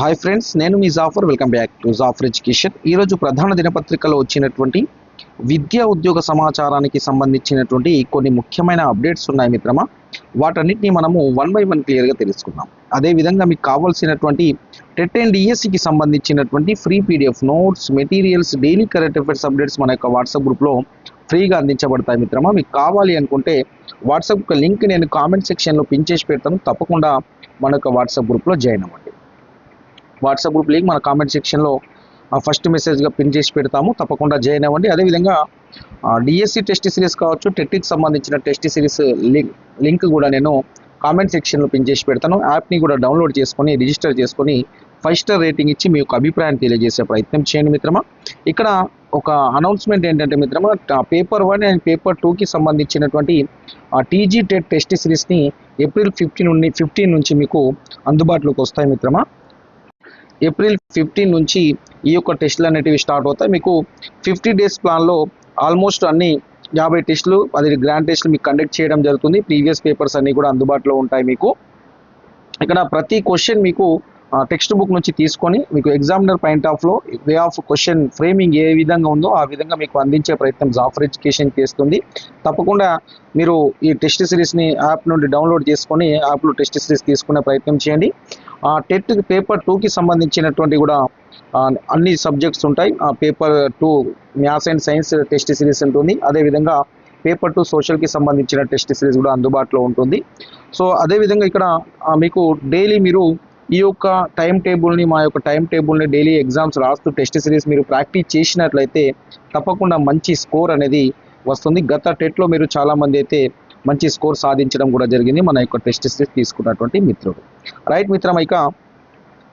Hi friends నేను మీ Jafar welcome back to Jafar education ఈరోజు ప్రధాన దినపత్రికలో వచ్చినటువంటి విద్యా ఉద్యోగ సమాచారానికి సంబంధించినటువంటి కొన్ని ముఖ్యమైన అప్డేట్స్ ఉన్నాయి మిత్రమా. వాటన్నిటిని మనము వన్ బై వన్ క్లియర్గా తెలుసుకుందాం. అదేవిధంగా మీకు కావాల్సినటువంటి టెట్ అండ్ డిఎస్సికి సంబంధించినటువంటి free PDF notes materials daily current affairs updates మన యొక్క వాట్సాప్ గ్రూప్లో ఫ్రీగా అందించబడతాయి మిత్రమా. మీకు కావాలి అనుకుంటే వాట్సాప్ యొక్క లింక్ నేను కామెంట్ సెక్షన్లో పిన్ చేసి పెడతాను. తప్పకుండా మన యొక్క వాట్సాప్ గ్రూప్లో జాయిన్ అవ్వండి. వాట్సాప్ గ్రూప్ లింక్ మన కామెంట్ సెక్షన్లో ఫస్ట్ మెసేజ్గా పిన్ చేసి పెడతాము. తప్పకుండా జాయిన్ అవ్వండి. అదేవిధంగా డిఎస్సి టెస్ట్ సిరీస్ కావచ్చు టెట్కి సంబంధించిన టెస్ట్ సిరీస్ లింక్ లింక్ కూడా నేను కామెంట్ సెక్షన్లో పిన్ చేసి పెడతాను. యాప్ని కూడా డౌన్లోడ్ చేసుకొని రిజిస్టర్ చేసుకొని ఫైవ్ స్టార్ రేటింగ్ ఇచ్చి మీ యొక్క అభిప్రాయాన్ని తెలియజేసే ప్రయత్నం చేయండి మిత్రమా. ఇక్కడ ఒక అనౌన్స్మెంట్ ఏంటంటే మిత్రమా పేపర్ వన్ అండ్ పేపర్ టూకి సంబంధించినటువంటి టీజీ టెట్ టెస్ట్ సిరీస్ని ఏప్రిల్ ఫిఫ్టీన్ నుండి ఫిఫ్టీన్ నుంచి మీకు అందుబాటులోకి వస్తాయి మిత్రమా. ఏప్రిల్ ఫిఫ్టీన్ నుంచి ఈ యొక్క టెస్టులు అనేటివి స్టార్ట్ అవుతాయి. మీకు ఫిఫ్టీ డేస్ ప్లాన్లో ఆల్మోస్ట్ అన్ని యాభై టెస్టులు అది గ్రాండ్ టెస్టులు మీకు కండక్ట్ చేయడం జరుగుతుంది. ప్రీవియస్ పేపర్స్ అన్నీ కూడా అందుబాటులో ఉంటాయి మీకు. ఇక్కడ ప్రతి క్వశ్చన్ మీకు టెక్స్ట్ బుక్ నుంచి తీసుకొని మీకు ఎగ్జామినర్ పాయింట్ ఆఫ్లో వే ఆఫ్ క్వశ్చన్ ఫ్రేమింగ్ ఏ విధంగా ఉందో ఆ విధంగా మీకు అందించే ప్రయత్నం జాఫర్ ఎడ్యుకేషన్ చేస్తుంది. తప్పకుండా మీరు ఈ టెస్ట్ సిరీస్ని యాప్ నుండి డౌన్లోడ్ చేసుకొని యాప్లో టెస్ట్ సిరీస్ తీసుకునే ప్రయత్నం చేయండి. టెట్ పేపర్ టూకి సంబంధించినటువంటి కూడా అన్ని సబ్జెక్ట్స్ ఉంటాయి. ఆ paper two maths and science test series ఉంటుంది. అదేవిధంగా పేపర్ టూ సోషల్కి సంబంధించిన టెస్ట్ సిరీస్ కూడా అందుబాటులో ఉంటుంది. సో అదేవిధంగా ఇక్కడ మీకు డైలీ మీరు ఈ యొక్క టైం టేబుల్ని మా యొక్క టైం టేబుల్ని డైలీ ఎగ్జామ్స్ రాస్తూ టెస్ట్ సిరీస్ మీరు ప్రాక్టీస్ చేసినట్లయితే తప్పకుండా మంచి స్కోర్ అనేది వస్తుంది. గత టెట్లో మీరు చాలామంది అయితే మంచి స్కోర్ సాధించడం కూడా జరిగింది. మన యొక్క టెస్ట్ సిరీస్ తీసుకున్నటువంటి మిత్రుడు. రైట్ మిత్రం ఇక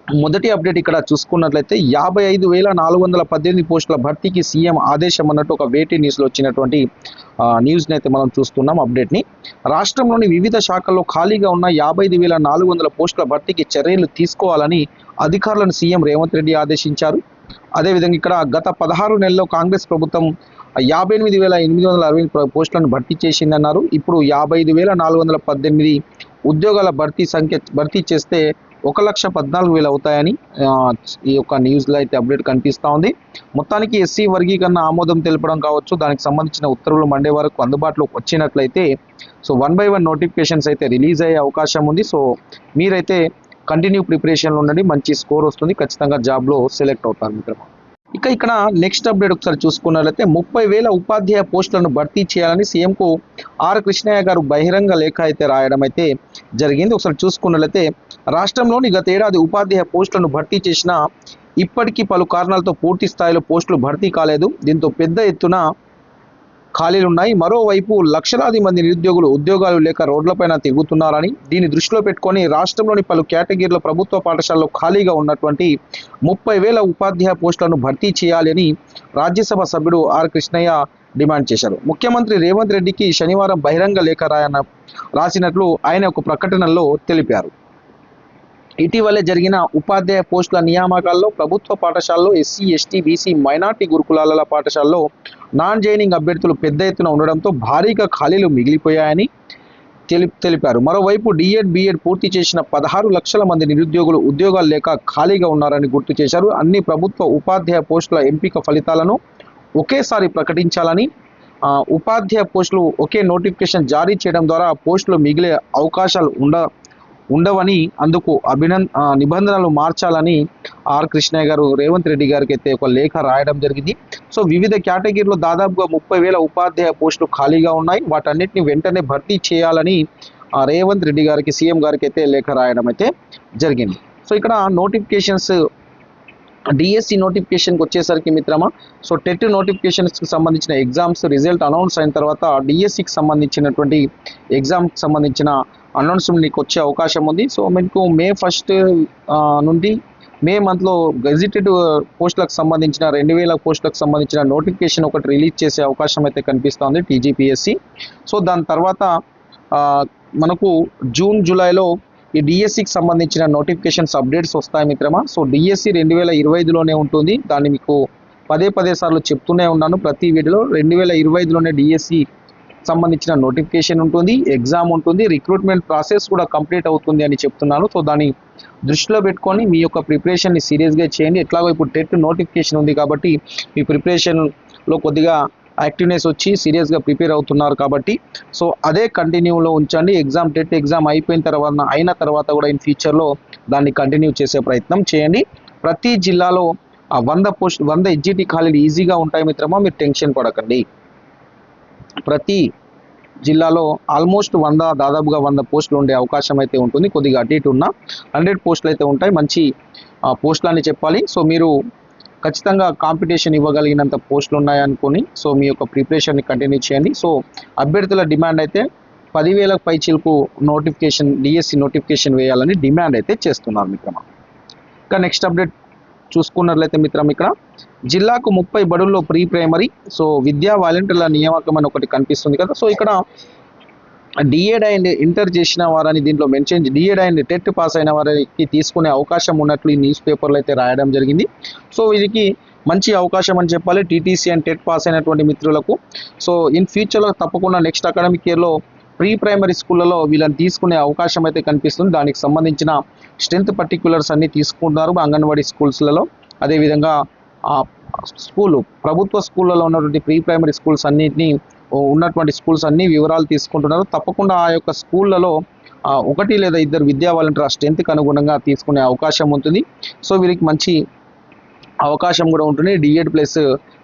మొదటి అప్డేట్ ఇక్కడ చూసుకున్నట్లయితే యాభై ఐదు వేల నాలుగు వందల పద్దెనిమిది పోస్టుల భర్తీకి సీఎం ఆదేశం అన్నట్టు ఒక వేటి న్యూస్లో వచ్చినటువంటి న్యూస్ని అయితే మనం చూస్తున్నాం అప్డేట్ని. రాష్ట్రంలోని వివిధ శాఖల్లో ఖాళీగా ఉన్న యాభై ఐదు వేల నాలుగు వందల పోస్టుల భర్తీకి చర్యలు తీసుకోవాలని అధికారులను సీఎం రేవంత్ రెడ్డి ఆదేశించారు. అదేవిధంగా ఇక్కడ గత పదహారు నెలల్లో కాంగ్రెస్ ప్రభుత్వం యాభై ఎనిమిది వేల ఎనిమిది వందల అరవై పోస్టులను భర్తీ చేసిందన్నారు. ఇప్పుడు యాభై ఐదు వేల నాలుగు వందల పద్దెనిమిది ఉద్యోగాల భర్తీ సంఖ్య భర్తీ చేస్తే ఒక లక్ష పద్నాలుగు వేలు అవుతాయని ఈ యొక్క న్యూస్లో అయితే అప్డేట్ కనిపిస్తూ ఉంది. మొత్తానికి ఎస్సీ వర్గీకరణ ఆమోదం తెలపడం కావచ్చు దానికి సంబంధించిన ఉత్తర్వులు మండే వరకు అందుబాటులోకి వచ్చినట్లయితే so one by one notifications అయితే రిలీజ్ అయ్యే అవకాశం ఉంది. సో మీరైతే కంటిన్యూ ప్రిపరేషన్లో ఉండండి మంచి స్కోర్ వస్తుంది ఖచ్చితంగా జాబ్లో సెలెక్ట్ అవుతారు మిత్రమా. ఇక ఇక్కడ నెక్స్ట్ అప్డేట్ ఒకసారి చూసుకున్నట్లయితే ముప్పై వేల ఉపాధ్యాయ పోస్టులను భర్తీ చేయాలని సీఎంకు ఆర్ కృష్ణయ్య గారు బహిరంగ లేఖ అయితే రాయడం అయితే జరిగింది. ఒకసారి చూసుకున్నట్లయితే రాష్ట్రంలోని గత ఏడాది ఉపాధ్యాయ పోస్టులను భర్తీ చేసిన ఇప్పటికీ పలు కారణాలతో పూర్తి స్థాయిలో పోస్టులు భర్తీ కాలేదు. దీంతో పెద్ద ఎత్తున ఖాళీలు ఉన్నాయి మరోవైపు లక్షలాది మంది నిరుద్యోగులు ఉద్యోగాలు లేక రోడ్లపైన తిరుగుతున్నారని దీన్ని దృష్టిలో పెట్టుకొని రాష్ట్రంలోని పలు కేటగిరీల ప్రభుత్వ పాఠశాలలో ఖాళీగా ఉన్నటువంటి ముప్పై వేల ఉపాధ్యాయ పోస్టులను భర్తీ చేయాలని రాజ్యసభ సభ్యుడు ఆర్ కృష్ణయ్య డిమాండ్ చేశారు. ముఖ్యమంత్రి రేవంత్ రెడ్డికి శనివారం బహిరంగ లేఖ రాయన రాసినట్లు ఆయన ఒక ప్రకటనలో తెలిపారు. ఇటీవలే జరిగిన ఉపాధ్యాయ పోస్టుల నియామకాల్లో ప్రభుత్వ పాఠశాలలో ఎస్సీ ఎస్టీ బీసీ మైనార్టీ గురుకులాల పాఠశాలలో నాన్ జైనింగ్ అభ్యర్థులు పెద్ద ఎత్తున ఉండడంతో భారీగా ఖాళీలు మిగిలిపోయాయని తెలి తెలిపారు. మరోవైపు డిఎడ్ బిఎడ్ పూర్తి చేసిన పదహారు లక్షల మంది నిరుద్యోగులు ఉద్యోగాలు లేక ఖాళీగా ఉన్నారని గుర్తు చేశారు. అన్ని ప్రభుత్వ ఉపాధ్యాయ పోస్టుల ఎంపిక ఫలితాలను ఒకేసారి ప్రకటించాలని ఉపాధ్యాయ పోస్టులు ఒకే నోటిఫికేషన్ జారీ చేయడం ద్వారా పోస్టులు మిగిలే అవకాశాలు ఉండ ఉండవని అందుకు అభినంద నిబంధనలు మార్చాలని ఆర్ కృష్ణయ్య గారు రేవంత్ రెడ్డి గారికి అయితే ఒక లేఖ రాయడం జరిగింది. సో వివిధ కేటగిరీలో దాదాపుగా ముప్పై వేల ఉపాధ్యాయ పోస్టులు ఖాళీగా ఉన్నాయి. వాటన్నిటిని వెంటనే భర్తీ చేయాలని ఆ, రేవంత్ రెడ్డి గారికి సీఎం గారికి అయితే లేఖ రాయడం అయితే జరిగింది. సో ఇక్కడ నోటిఫికేషన్స్ డిఎస్సి నోటిఫికేషన్కి వచ్చేసరికి మిత్రమా సో టెట్ నోటిఫికేషన్స్కి సంబంధించిన ఎగ్జామ్స్ రిజల్ట్ అనౌన్స్ అయిన తర్వాత డిఎస్సికి సంబంధించినటువంటి ఎగ్జామ్కి సంబంధించిన అనౌన్స్మెంట్ నీకు వచ్చే అవకాశం ఉంది. సో మీకు మే ఫస్ట్ నుండి మే మంత్లో గెజిటెడ్ పోస్టులకు సంబంధించిన రెండు వేల పోస్టులకు సంబంధించిన నోటిఫికేషన్ ఒకటి రిలీజ్ చేసే అవకాశం అయితే కనిపిస్తోంది టీజీపీఎస్సి సో దాని తర్వాత మనకు జూన్ జూలైలో ఈ డిఎస్సికి సంబంధించిన నోటిఫికేషన్స్ అప్డేట్స్ వస్తాయి మిత్రమా? సో డిఎస్సి రెండు వేల ఇరవై ఐదులోనే ఉంటుంది. దాన్ని మీకు పదే పదే సార్లు చెప్తూనే ఉన్నాను. ప్రతి వీడియోలో రెండు వేల ఇరవై ఐదులోనే డిఎస్సి సంబంధించిన నోటిఫికేషన్ ఉంటుంది ఎగ్జామ్ ఉంటుంది రిక్రూట్మెంట్ ప్రాసెస్ కూడా కంప్లీట్ అవుతుంది అని చెప్తున్నాను. సో దాన్ని దృష్టిలో పెట్టుకొని మీ యొక్క ప్రిపరేషన్ని సీరియస్గా చేయండి. ఎట్లాగో ఇప్పుడు టెట్ నోటిఫికేషన్ ఉంది కాబట్టి మీ ప్రిపరేషన్లో కొద్దిగా యాక్టివ్నెస్ వచ్చి సీరియస్గా ప్రిపేర్ అవుతున్నారు కాబట్టి. సో అదే కంటిన్యూలో ఉంచండి. ఎగ్జామ్ టెట్ ఎగ్జామ్ అయిపోయిన తర్వాత అయిన తర్వాత కూడా ఇన్ ఫ్యూచర్లో దాన్ని కంటిన్యూ చేసే ప్రయత్నం చేయండి. ప్రతి జిల్లాలో ఆ వంద పోస్ట్ వంద ఎగ్జిటి ఖాళీలు ఈజీగా ఉంటాయి మిత్రమా? మీరు టెన్షన్ పడకండి. ప్రతి జిల్లాలో ఆల్మోస్ట్ వంద దాదాపుగా వంద పోస్టులు ఉండే అవకాశం అయితే ఉంటుంది. కొద్దిగా అటు ఇటు ఉన్న హండ్రెడ్ పోస్టులు అయితే ఉంటాయి. మంచి పోస్టులు అని చెప్పాలి. సో మీరు ఖచ్చితంగా కాంపిటీషన్ ఇవ్వగలిగినంత పోస్టులు ఉన్నాయనుకొని సో మీ యొక్క ప్రిపరేషన్ని కంటిన్యూ చేయండి. సో అభ్యర్థుల డిమాండ్ అయితే పదివేల పైచీలకు నోటిఫికేషన్ డిఎస్సి నోటిఫికేషన్ వేయాలని డిమాండ్ అయితే చేస్తున్నారు మిత్రమా. ఇంకా నెక్స్ట్ అప్డేట్ చూసుకున్నట్లయితే మిత్రం ఇక్కడ జిల్లాకు ముప్పై బడుల్లో ప్రీ ప్రైమరీ సో విద్యా వాలంటీర్ల నియామకం అని ఒకటి కనిపిస్తుంది కదా. సో ఇక్కడ డిఎడ్ అండ్ ఇంటర్ చేసిన వారని దీంట్లో mention DEd and TET pass అయిన వారికి తీసుకునే అవకాశం ఉన్నట్లు ఈ న్యూస్ పేపర్లో అయితే రాయడం జరిగింది. సో ఇది మంచి అవకాశం అని చెప్పాలి టీటీసీ అండ్ టెట్ పాస్ అయినటువంటి మిత్రులకు. సో ఇన్ ఫ్యూచర్లో తప్పకుండా నెక్స్ట్ అకాడమిక్ ఇయర్లో ప్రీ ప్రైమరీ స్కూళ్ళలో వీళ్ళని తీసుకునే అవకాశం అయితే కనిపిస్తుంది. దానికి సంబంధించిన స్ట్రెంత్ పర్టిక్యులర్స్ అన్నీ తీసుకుంటున్నారు అంగన్వాడీ స్కూల్స్లలో. అదేవిధంగా ఆ స్కూలు ప్రభుత్వ స్కూళ్ళలో ఉన్నటువంటి ప్రీ ప్రైమరీ స్కూల్స్ అన్నిటిని ఉన్నటువంటి స్కూల్స్ అన్ని వివరాలు తీసుకుంటున్నారు. తప్పకుండా ఆ యొక్క స్కూళ్ళలో ఒకటి లేదా ఇద్దరు విద్యా వాలంటీర్ ఆ స్ట్రెంత్కి అనుగుణంగా తీసుకునే అవకాశం ఉంటుంది. సో వీరికి మంచి అవకాశం కూడా ఉంటుంది. డిఎడ్ ప్లస్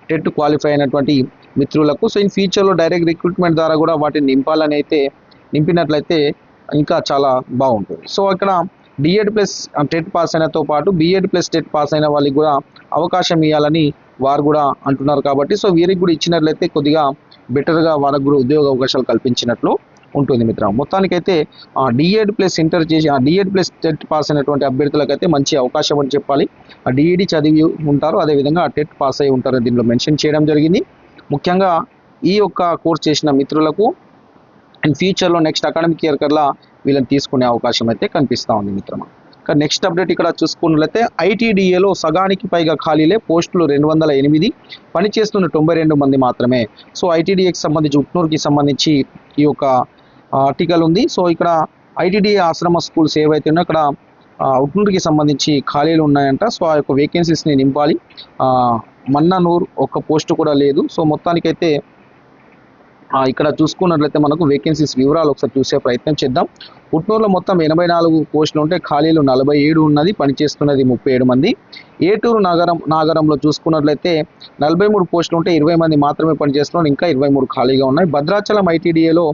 టెట్ క్వాలిఫై అయినటువంటి మిత్రులకు. సో ఇన్ ఫ్యూచర్లో డైరెక్ట్ రిక్రూట్మెంట్ ద్వారా కూడా వాటిని నింపాలని అయితే నింపినట్లయితే ఇంకా చాలా బాగుంటుంది. సో ఇక్కడ డిఎడ్ ప్లస్ టెట్ పాస్ అయినతో పాటు బిఎడ్ ప్లస్ టెట్ పాస్ అయిన వాళ్ళకి కూడా అవకాశం ఇవ్వాలని వారు కూడా అంటున్నారు కాబట్టి సో వీరికి కూడా ఇచ్చినట్లయితే కొద్దిగా బెటర్గా వాళ్ళకు కూడా ఉద్యోగ అవకాశాలు కల్పించినట్లు ఉంటుంది మిత్ర. మొత్తానికైతే డిఎడ్ ప్లస్ ఇంటర్ చేసి ఆ డిఎడ్ ప్లస్ టెట్ పాస్ అయినటువంటి అభ్యర్థులకైతే మంచి అవకాశం అని చెప్పాలి. ఆ డిఈడి చదివి ఉంటారు అదేవిధంగా టెట్ పాస్ అయి ఉంటారు దీనిలో మెన్షన్ చేయడం జరిగింది. ముఖ్యంగా ఈ యొక్క కోర్స్ చేసిన మిత్రులకు అండ్ ఫ్యూచర్లో నెక్స్ట్ అకాడమిక్ ఇయర్ కల్లా వీళ్ళని తీసుకునే అవకాశం అయితే కనిపిస్తూ ఉంది మిత్రమా. ఇక నెక్స్ట్ అప్డేట్ ఇక్కడ చూసుకున్నట్లయితే ఐటీడీఏలో సగానికి పైగా ఖాళీలే పోస్టులు రెండు వందల ఎనిమిది పనిచేస్తున్న తొంభై రెండు మంది మాత్రమే. సో ఐటీడీఏకి సంబంధించి ఉట్నూరుకి సంబంధించి ఈ యొక్క ఆర్టికల్ ఉంది. సో ఇక్కడ ఐటీడీఏ ఆశ్రమ స్కూల్స్ ఏవైతే ఉన్నాయో అక్కడ ఉట్నూరుకి సంబంధించి ఖాళీలు ఉన్నాయంట. సో ఆ యొక్క వేకెన్సీస్ని నింపాలి. మన్ననూర్ ఒక్క పోస్ట్ కూడా లేదు. సో మొత్తానికైతే ఇక్కడ చూసుకున్నట్లయితే మనకు వేకెన్సీస్ వివరాలు ఒకసారి చూసే ప్రయత్నం చేద్దాం. పుట్నూరులో మొత్తం ఎనభై నాలుగు పోస్టులు ఉంటే ఖాళీలు నలభై ఏడు ఉన్నది పనిచేస్తున్నది ముప్పై ఏడు మంది. ఏటూరు నగరం నాగరంలో చూసుకున్నట్లయితే నలభై మూడు పోస్టులు ఉంటే ఇరవై మంది మాత్రమే పనిచేస్తున్నారు ఇంకా ఇరవై మూడు ఖాళీగా ఉన్నాయి. భద్రాచలం ఐటీడీఏలో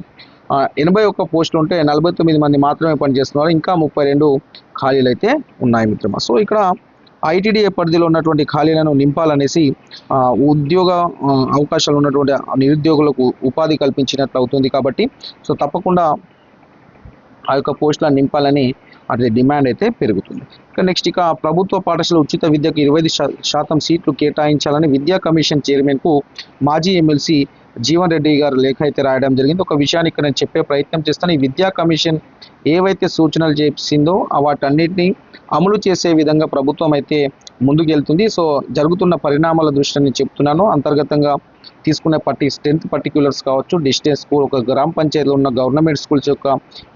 ఎనభై ఒక్క పోస్టులు ఉంటే నలభై తొమ్మిది మంది మాత్రమే పనిచేస్తున్నారు ఇంకా ముప్పై రెండు ఖాళీలు అయితే ఉన్నాయి మిత్రమా. సో ఇక్కడ ఐటీడీఏ పరిధిలో ఉన్నటువంటి ఖాళీలను నింపాలనేసి ఉద్యోగ అవకాశాలు ఉన్నటువంటి నిరుద్యోగులకు ఉపాధి కల్పించినట్లు అవుతుంది కాబట్టి సో తప్పకుండా ఆ యొక్క పోస్టులను నింపాలని అది డిమాండ్ అయితే పెరుగుతుంది. ఇక నెక్స్ట్ ఇక ప్రభుత్వ పాఠశాల ఉచిత విద్యకు ఇరవై ఐదు శాతం సీట్లు కేటాయించాలని విద్యా కమిషన్ చైర్మన్కు మాజీ ఎమ్మెల్సీ జీవన్ రెడ్డి గారు లేఖ అయితే రాయడం జరిగింది. ఒక విషయాన్ని ఇక్కడ నేను చెప్పే ప్రయత్నం చేస్తాను. ఈ విద్యా కమిషన్ ఏవైతే సూచనలు చేసిందో వాటన్నిటిని అమలు చేసే విధంగా ప్రభుత్వం అయితే ముందుకెళ్తుంది. సో జరుగుతున్న పరిణామాల దృష్టిని చెప్తున్నాను. అంతర్గతంగా తీసుకునే పట్టి స్ట్రెంత్ పర్టిక్యులర్స్ కావచ్చు డిస్టెన్స్ స్కూల్ ఒక గ్రామ పంచాయతీలో ఉన్న గవర్నమెంట్ స్కూల్స్ యొక్క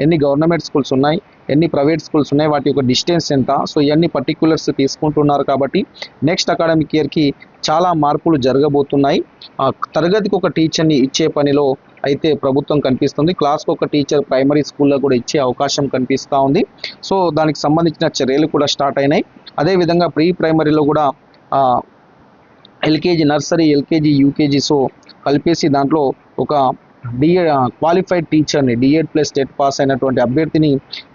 ఎన్ని గవర్నమెంట్ స్కూల్స్ ఉన్నాయి ఎన్ని ప్రైవేట్ స్కూల్స్ ఉన్నాయి వాటి యొక్క డిస్టెన్స్ ఎంత? సో ఇవన్నీ పర్టిక్యులర్స్ తీసుకుంటున్నారు కాబట్టి నెక్స్ట్ అకాడమిక్ ఇయర్కి చాలా మార్పులు జరగబోతున్నాయి. తరగతికి ఒక టీచర్ని ఇచ్చే పనిలో అయితే ప్రభుత్వం కనిపిస్తుంది. క్లాస్కి ఒక టీచర్ ప్రైమరీ స్కూల్లో కూడా ఇచ్చే అవకాశం కనిపిస్తూ ఉంది. సో దానికి సంబంధించిన చర్యలు కూడా స్టార్ట్ అయినాయి. అదేవిధంగా ప్రీ ప్రైమరీలో కూడా LKG nursery LKG UKG so కలిపేసి దాంట్లో ఒక డిఏ క్వాలిఫైడ్ టీచర్ని డిఎడ్ ప్లస్ టెట్ పాస్ అయినటువంటి అభ్యర్థిని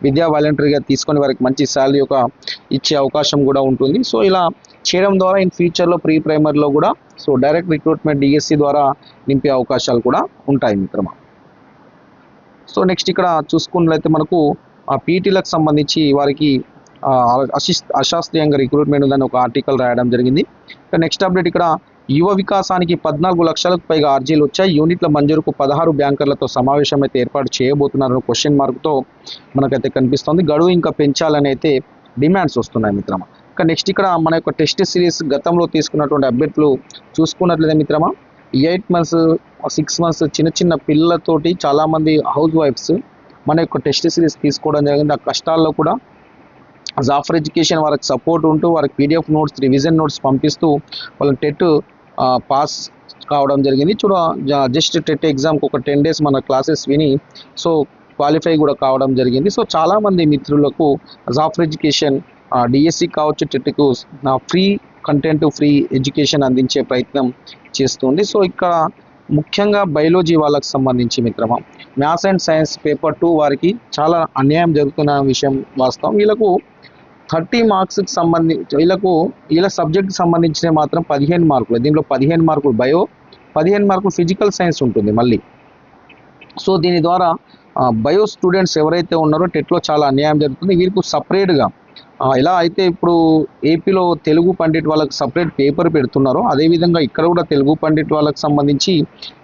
విద్యా వాలంటీర్గా తీసుకొని వారికి మంచి శాలరీ ఒక ఇచ్చే అవకాశం కూడా ఉంటుంది. సో ఇలా చేయడం ద్వారా ఇన్ ఫ్యూచర్లో ప్రీ ప్రైమరీలో కూడా సో డైరెక్ట్ రిక్రూట్మెంట్ డిఎస్సి ద్వారా నింపే అవకాశాలు కూడా ఉంటాయి మిత్రమా? సో నెక్స్ట్ ఇక్కడ చూసుకున్నట్లయితే మనకు ఆ పీటీలకు సంబంధించి వారికి అశిస్ అశాస్త్రీయంగా రిక్రూట్మెంట్ ఉందని ఒక ఆర్టికల్ రాయడం జరిగింది. నెక్స్ట్ అప్డేట్ ఇక్కడ యువ వికాసానికి పద్నాలుగు లక్షలకు పైగా అర్జీలు వచ్చాయి. యూనిట్ల మంజూరుకు పదహారు బ్యాంకర్లతో సమావేశం అయితే ఏర్పాటు చేయబోతున్నారని క్వశ్చన్ మార్క్తో మనకైతే కనిపిస్తుంది. గడువు ఇంకా పెంచాలని అయితే డిమాండ్స్ వస్తున్నాయి మిత్రమా. ఇక నెక్స్ట్ ఇక్కడ మన యొక్క టెస్ట్ సిరీస్ గతంలో తీసుకున్నటువంటి అభ్యర్థులు చూసుకున్నట్లయితే మిత్రమా ఎయిట్ మంత్స్ సిక్స్ మంత్స్ చిన్న చిన్న పిల్లలతోటి చాలామంది హౌస్ వైఫ్స్ మన యొక్క టెస్ట్ సిరీస్ తీసుకోవడం జరిగింది. ఆ కష్టాల్లో కూడా జాఫర్ ఎడ్యుకేషన్ వారికి సపోర్ట్ ఉంటూ వారికి పీడిఎఫ్ నోట్స్ రివిజన్ నోట్స్ పంపిస్తూ వాళ్ళని టెట్ పాస్ కావడం జరిగింది. చూడ జస్ట్ టెట్ ఎగ్జామ్కి ఒక టెన్ డేస్ మన క్లాసెస్ విని సో క్వాలిఫై కూడా కావడం జరిగింది. సో చాలామంది మిత్రులకు జాఫర్ ఎడ్యుకేషన్ డిఎస్సి కావచ్చు టెట్కు ఫ్రీ కంటెంట్ ఫ్రీ ఎడ్యుకేషన్ అందించే ప్రయత్నం చేస్తుంది సో ఇక్కడ ముఖ్యంగా బయాలజీ వాళ్ళకి సంబంధించి మిత్రమా maths and science paper two వారికి చాలా అన్యాయం జరుగుతున్న విషయం వాస్తవం. వీళ్ళకు థర్టీ మార్క్స్కి సంబంధించి వీళ్ళకు వీళ్ళ సబ్జెక్ట్కి సంబంధించిన మాత్రం పదిహేను మార్కులు. దీంట్లో పదిహేను మార్కులు బయో పదిహేను మార్కులు ఫిజికల్ సైన్స్ ఉంటుంది మళ్ళీ. సో దీని ద్వారా బయో స్టూడెంట్స్ ఎవరైతే ఉన్నారో టెట్లో చాలా అన్యాయం జరుగుతుంది. వీరికి సపరేట్గా ఎలా అయితే ఇప్పుడు ఏపీలో తెలుగు పండిట్ వాళ్ళకి సపరేట్ పేపర్ పెడుతున్నారో అదేవిధంగా ఇక్కడ కూడా తెలుగు పండిట్ వాళ్ళకి సంబంధించి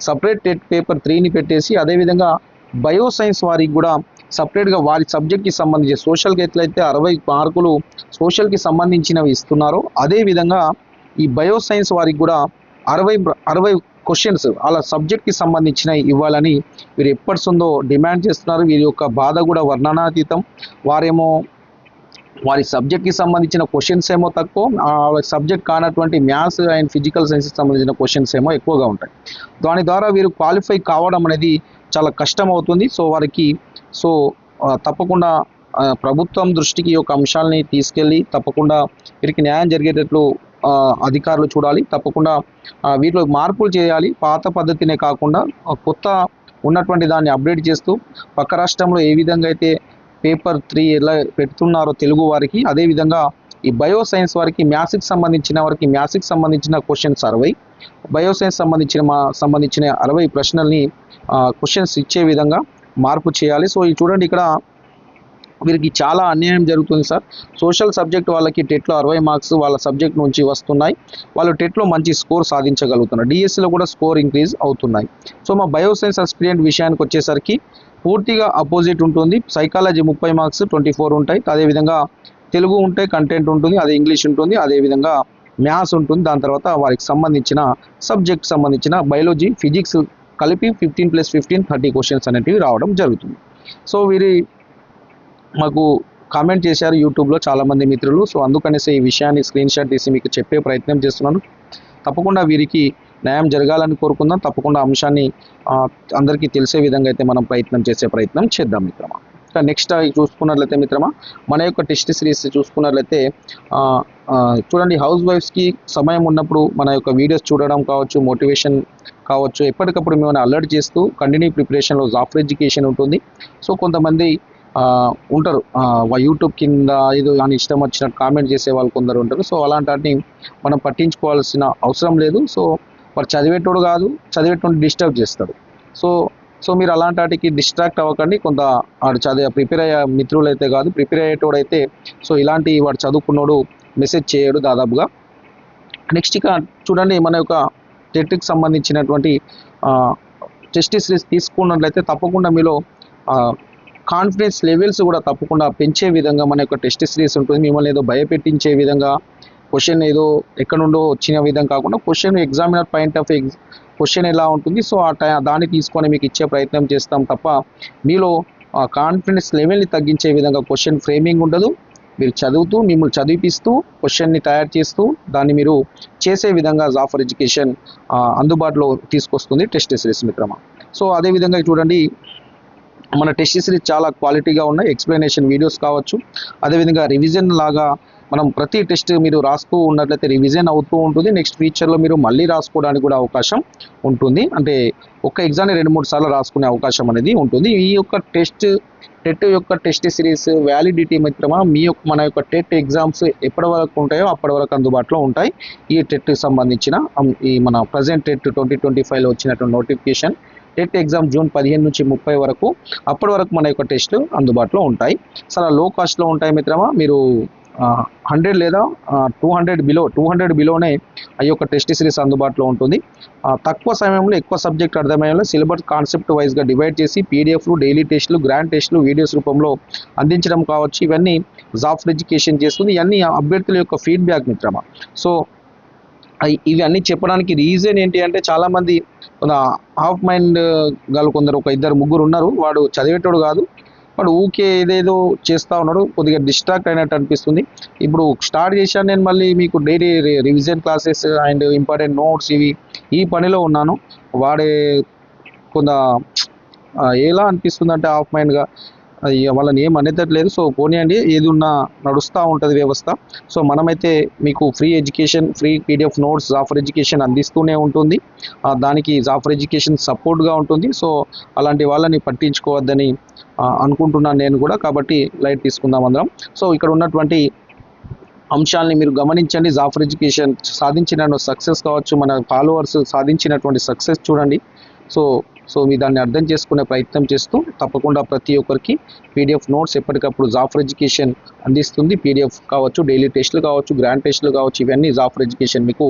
సపరేట్ టెట్ పేపర్ త్రీని పెట్టేసి అదేవిధంగా బయో సైన్స్ వారికి కూడా సపరేట్గా వారి సబ్జెక్ట్కి సంబంధించి సోషల్కి ఎట్లయితే అరవై మార్కులు సోషల్కి సంబంధించినవి ఇస్తున్నారో అదేవిధంగా ఈ బయో సైన్స్ వారికి కూడా అరవై అరవై క్వశ్చన్స్ వాళ్ళ సబ్జెక్ట్కి సంబంధించినవి ఇవ్వాలని వీరు ఎప్పటి ఉందో డిమాండ్ చేస్తున్నారు. వీరి యొక్క బాధ కూడా వర్ణనాతీతం. వారేమో వారి సబ్జెక్ట్కి సంబంధించిన క్వశ్చన్స్ ఏమో తక్కువ సబ్జెక్ట్ కానటువంటి మ్యాథ్స్ అండ్ ఫిజికల్ సైన్స్కి సంబంధించిన క్వశ్చన్స్ ఏమో ఎక్కువగా ఉంటాయి. దాని ద్వారా వీరు క్వాలిఫై కావడం అనేది చాలా కష్టం అవుతుంది. సో వారికి సో తప్పకుండా ప్రభుత్వం దృష్టికి ఈ యొక్క అంశాలని తీసుకెళ్ళి తప్పకుండా వీరికి న్యాయం జరిగేటట్లు అధికారులు చూడాలి. తప్పకుండా వీటిలో మార్పులు చేయాలి. పాత పద్ధతినే కాకుండా కొత్త ఉన్నటువంటి దాన్ని అప్డేట్ చేస్తూ పక్క రాష్ట్రంలో ఏ విధంగా అయితే పేపర్ త్రీ ఎలా పెడుతున్నారో తెలుగు వారికి అదేవిధంగా ఈ బయో సైన్స్ వారికి మ్యాథ్స్కి సంబంధించిన వారికి మ్యాథ్స్కి సంబంధించిన క్వశ్చన్స్ అరవై బయో సైన్స్ సంబంధించిన మా సంబంధించిన అరవై ప్రశ్నల్ని క్వశ్చన్స్ ఇచ్చే విధంగా మార్పు చేయాలి. సో ఇది చూడండి ఇక్కడ వీరికి చాలా అన్యాయం జరుగుతుంది సార్. సోషల్ సబ్జెక్ట్ వాళ్ళకి టెట్లో అరవై మార్క్స్ వాళ్ళ సబ్జెక్ట్ నుంచి వస్తున్నాయి. వాళ్ళు టెట్లో మంచి స్కోర్ సాధించగలుగుతున్నారు. డిఎస్సిలో కూడా స్కోర్ ఇంక్రీజ్ అవుతున్నాయి. సో మా బయోసైన్స్ అస్పిరియంట్ విషయానికి వచ్చేసరికి పూర్తిగా అపోజిట్ ఉంటుంది. సైకాలజీ ముప్పై మార్క్స్ ట్వంటీ ఫోర్ ఉంటాయి అదేవిధంగా తెలుగు ఉంటే కంటెంట్ ఉంటుంది అదే ఇంగ్లీష్ ఉంటుంది అదేవిధంగా మ్యాథ్స్ ఉంటుంది. దాని తర్వాత వారికి సంబంధించిన సబ్జెక్ట్ సంబంధించిన బయాలజీ ఫిజిక్స్ కలిపి fifteen plus fifteen thirty questions అనేటివి రావడం జరుగుతుంది. సో వీరి మాకు కామెంట్ చేశారు యూట్యూబ్లో చాలామంది మిత్రులు. సో అందుకనేసి ఈ విషయాన్ని స్క్రీన్ షాట్ తీసి మీకు చెప్పే ప్రయత్నం చేస్తున్నాను. తప్పకుండా వీరికి న్యాయం జరగాలని కోరుకుందాం. తప్పకుండా అంశాన్ని అందరికీ తెలిసే విధంగా అయితే మనం ప్రయత్నం చేసే ప్రయత్నం చేద్దాం మిత్రమా. ఇంకా నెక్స్ట్ చూసుకున్నట్లయితే మిత్రమా మన యొక్క టెస్ట్ సిరీస్ చూసుకున్నట్లయితే చూడండి హౌస్ వైఫ్స్కి సమయం ఉన్నప్పుడు మన యొక్క వీడియోస్ చూడడం కావచ్చు మోటివేషన్ కావచ్చు ఎప్పటికప్పుడు మేము అలర్ట్ చేస్తూ కంటిన్యూ ప్రిపరేషన్లో జాఫర్ ఎడ్యుకేషన్ ఉంటుంది. సో కొంతమంది ఉంటారు. యూట్యూబ్ కింద ఏదో అని ఇష్టం వచ్చినట్టు కామెంట్ చేసే వాళ్ళు కొందరు ఉంటారు. సో అలాంటి వాటిని మనం పట్టించుకోవాల్సిన అవసరం లేదు. సో వాడు చదివేటోడు కాదు చదివేటోడు డిస్టర్బ్ చేస్తాడు. సో సో మీరు అలాంటి వాటికి డిస్ట్రాక్ట్ అవ్వకండి. కొంత వాడు చదివే ప్రిపేర్ అయ్యే మిత్రులు అయితే కాదు ప్రిపేర్ అయ్యేటోడైతే సో ఇలాంటి వాడు చదువుకున్నోడు మెసేజ్ చేయడు దాదాపుగా. నెక్స్ట్ ఇక చూడండి మన యొక్క టెట్కి సంబంధించినటువంటి టెస్ట్ సిరీస్ తీసుకున్నట్లయితే తప్పకుండా మీలో కాన్ఫిడెన్స్ లెవెల్స్ కూడా తప్పకుండా పెంచే విధంగా మన యొక్క టెస్ట్ సిరీస్ ఉంటుంది. మిమ్మల్ని ఏదో భయపెట్టించే విధంగా క్వశ్చన్ ఏదో ఎక్కడ నుండో వచ్చిన విధంగా కాకుండా question examiner point of question ఎలా ఉంటుంది? సో ఆ టై దాన్ని తీసుకొని మీకు ఇచ్చే ప్రయత్నం చేస్తాం తప్ప మీలో కాన్ఫిడెన్స్ లెవెల్ని తగ్గించే విధంగా క్వశ్చన్ ఫ్రేమింగ్ ఉండదు. మీరు చదువుతూ మిమ్మల్ని చదివిపిస్తూ క్వశ్చన్ని తయారు చేస్తూ దాన్ని మీరు చేసే విధంగా జాఫర్ ఎడ్యుకేషన్ అందుబాటులో తీసుకొస్తుంది టెస్ట్ సిరీస్ మిత్రమా. సో అదేవిధంగా చూడండి మన టెస్ట్ సిరీస్ చాలా క్వాలిటీగా ఉన్నాయి. ఎక్స్ప్లెనేషన్ వీడియోస్ కావచ్చు. అదేవిధంగా రివిజన్ లాగా మనం ప్రతి టెస్ట్ మీరు రాస్తూ ఉన్నట్లయితే రివిజన్ అవుతూ ఉంటుంది. నెక్స్ట్ ఫ్యూచర్లో మీరు మళ్ళీ రాసుకోవడానికి కూడా అవకాశం ఉంటుంది. అంటే ఒక ఎగ్జామ్ని రెండు మూడు సార్లు రాసుకునే అవకాశం అనేది ఉంటుంది. ఈ యొక్క టెస్ట్ టెట్ యొక్క టెస్ట్ సిరీస్ వ్యాలిడిటీ మిత్రమా? మీ యొక్క మన యొక్క టెట్ ఎగ్జామ్స్ ఎప్పటి వరకు ఉంటాయో అప్పటి వరకు అందుబాటులో ఉంటాయి. ఈ టెట్కి సంబంధించిన ఈ మన ప్రజెంట్ టెట్ ట్వంటీ ట్వంటీ ఫైవ్లో వచ్చినటువంటి నోటిఫికేషన్ టెట్ ఎగ్జామ్ జూన్ పదిహేను నుంచి ముప్పై వరకు అప్పటి వరకు మన యొక్క టెస్ట్ అందుబాటులో ఉంటాయి. చాలా లో కాస్ట్లో ఉంటాయి మిత్రమా? మీరు హండ్రెడ్ లేదా two hundred below two hundred బిలోనే ఈ యొక్క టెస్ట్ సిరీస్ అందుబాటులో ఉంటుంది. తక్కువ సమయంలో ఎక్కువ సబ్జెక్ట్ అర్థమయ్యేలా సిలబస్ కాన్సెప్ట్ వైజ్గా డివైడ్ చేసి పీడిఎఫ్లు డైలీ టెస్టులు గ్రాండ్ టెస్టులు వీడియోస్ రూపంలో అందించడం కావచ్చు. ఇవన్నీ జాఫర్ ఎడ్యుకేషన్ చేస్తుంది. ఇవన్నీ అభ్యర్థుల యొక్క ఫీడ్బ్యాక్ మిత్రమా? సో ఇవన్నీ ఇవి చెప్పడానికి రీజన్ ఏంటి అంటే చాలామంది కొంత హాఫ్ మైండ్ గల కొందరు ఒక ఇద్దరు ముగ్గురు ఉన్నారు. వాడు చదివేటోడు కాదు. వాడు ఊకే ఏదేదో చేస్తూ ఉన్నాడు కొద్దిగా డిస్ట్రాక్ట్ అయినట్టు అనిపిస్తుంది. ఇప్పుడు స్టార్ట్ చేశాను నేను మళ్ళీ మీకు daily revision classes and important notes ఇవి ఈ పనిలో ఉన్నాను. వాడే కొంత ఎలా అనిపిస్తుంది అంటే ఆఫ్ మైండ్గా వాళ్ళని ఏం అనేటట్లేదు సో పోనీయండి. ఏది ఉన్నా నడుస్తూ ఉంటుంది వ్యవస్థ. సో మనమైతే మీకు free education free PDF notes Jafar education అందిస్తూనే ఉంటుంది. దానికి జాఫర్ ఎడ్యుకేషన్ సపోర్ట్గా ఉంటుంది. సో అలాంటి వాళ్ళని పట్టించుకోవద్దని అనుకుంటున్నాను నేను కూడా. కాబట్టి లైట్ తీసుకుందాం అందరం. సో ఇక్కడ ఉన్నటువంటి అంశాలని మీరు గమనించండి. జాఫర్ ఎడ్యుకేషన్ సాధించిన సక్సెస్ కావచ్చు మన ఫాలోవర్స్ సాధించినటువంటి సక్సెస్ చూడండి. సో సో మీ దాన్ని అర్థం చేసుకునే ప్రయత్నం చేస్తూ తప్పకుండా ప్రతి ఒక్కరికి పీడిఎఫ్ నోట్స్ ఎప్పటికప్పుడు జాఫర్ ఎడ్యుకేషన్ అందిస్తుంది. పీడిఎఫ్ కావచ్చు డైలీ టెస్టులు కావచ్చు గ్రాండ్ టెస్టులు కావచ్చు ఇవన్నీ జాఫర్ ఎడ్యుకేషన్ మీకు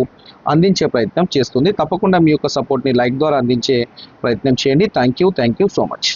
అందించే ప్రయత్నం చేస్తుంది. తప్పకుండా మీ యొక్క సపోర్ట్ని లైక్ ద్వారా అందించే ప్రయత్నం చేయండి. Thank you thank you so much